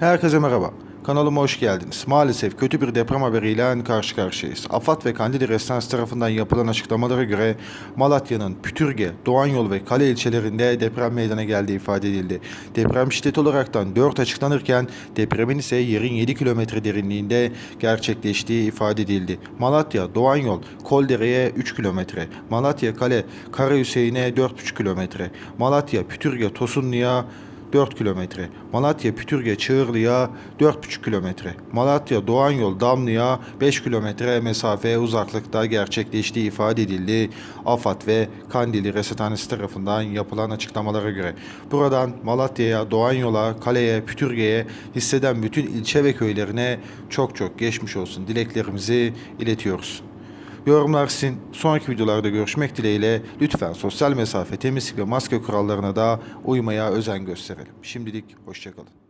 Herkese merhaba. Kanalıma hoş geldiniz. Maalesef kötü bir deprem haberiyle karşı karşıyayız. AFAD ve Kandili Restans tarafından yapılan açıklamalara göre Malatya'nın Pütürge, Doğanyol ve Kale ilçelerinde deprem meydana geldiği ifade edildi. Deprem şiddeti olaraktan 4 açıklanırken depremin ise yerin 7 kilometre derinliğinde gerçekleştiği ifade edildi. Malatya, Doğanyol, Koldere'ye 3 kilometre, Malatya Kale, Karahüseyin'e 4,5 kilometre, Malatya, Pütürge, Tosunlu'ya 4 kilometre. Malatya Pütürge Çığırlı'ya 4,5 kilometre. Malatya Doğan Yol Damlı'ya 5 kilometre mesafe uzaklıkta gerçekleştiği ifade edildi. AFAD ve Kandili Resethanesi tarafından yapılan açıklamalara göre. Buradan Malatya'ya, Doğan Yol'a, Kale'ye, Pütürge'ye hisseden bütün ilçe ve köylerine çok çok geçmiş olsun dileklerimizi iletiyoruz. Yorumlar sizin. Sonraki videolarda görüşmek dileğiyle lütfen sosyal mesafe, temizlik ve maske kurallarına da uymaya özen gösterelim. Şimdilik hoşçakalın.